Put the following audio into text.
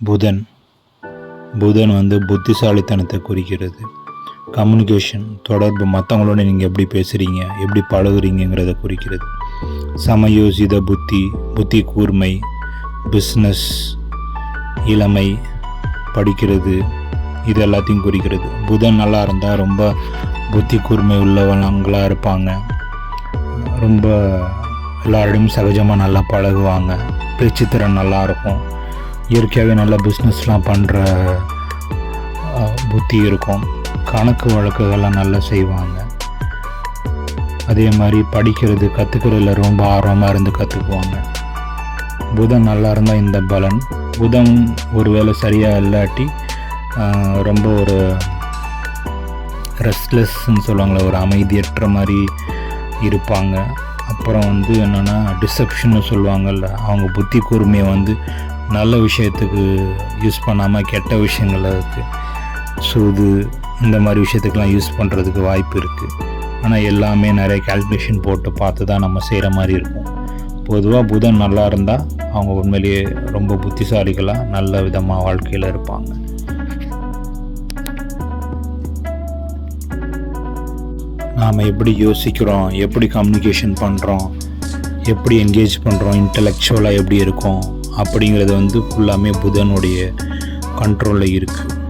புதன். புதன் வந்து புத்திசாலித்தனத்தை குறிக்கிறது. கம்யூனிகேஷன் தொடர்பு மற்றவங்களோட நீங்கள் எப்படி பேசுகிறீங்க எப்படி பழகுறீங்கிறத குறிக்கிறது. சமயோசித புத்தி புத்தி கூர்மை பிஸ்னஸ் இளமை படிக்கிறது இது எல்லாத்தையும் குறிக்கிறது. புதன் நல்லா இருந்தால் ரொம்ப புத்தி கூர்மை உள்ளவங்களாக இருப்பாங்க. ரொம்ப எல்லாரோடையும் சகஜமாக நல்லா பழகுவாங்க. பேச்சுத்திறன் நல்லாயிருக்கும் இயற்கையாகவே நல்ல பிஸ்னஸ்லாம் பண்ணுற புத்தி இருக்கும். கணக்கு வழக்குகள்லாம் நல்லா செய்வாங்க. அதே மாதிரி படிக்கிறது கற்றுக்கிறதுல ரொம்ப ஆர்வமாக இருந்து கற்றுக்குவாங்க புதன் நல்லா இருந்தால் இந்த பலன். புதன் ஒருவேளை சரியாக இல்லாட்டி ரொம்ப ஒரு ரெஸ்ட்லெஸ்ன்னு சொல்லுவாங்களே ஒரு அமைதியற்ற மாதிரி இருப்பாங்க. அப்புறம் வந்து என்னென்னா டிசப்ஷன்னு சொல்லுவாங்கள்ல அவங்க புத்தி கூர்மையை வந்து நல்ல விஷயத்துக்கு யூஸ் பண்ணாமல் கெட்ட விஷயங்களுக்கு சூது இந்த மாதிரி விஷயத்துக்கெலாம் யூஸ் பண்ணுறதுக்கு வாய்ப்பு இருக்குது ஆனால் எல்லாமே நிறைய கால்குலேஷன் போட்டு பார்த்து தான் நம்ம செய்கிற மாதிரி இருக்கும். பொதுவாக புதன் நல்லா இருந்தால் அவங்க உண்மையிலேயே ரொம்ப புத்திசாலிகளாக நல்ல விதமாக வாழ்க்கையில் இருப்பாங்க. நாம் எப்படி யோசிக்கிறோம்? எப்படி கம்யூனிகேஷன் பண்ணுறோம் எப்படி என்கேஜ் பண்ணுறோம் இன்டலெக்சுவலாக எப்படி இருக்கோம்? அப்படிங்கிறது வந்து ஃபுல்லாமே புதனுடைய கண்ட்ரோலில் இருக்குது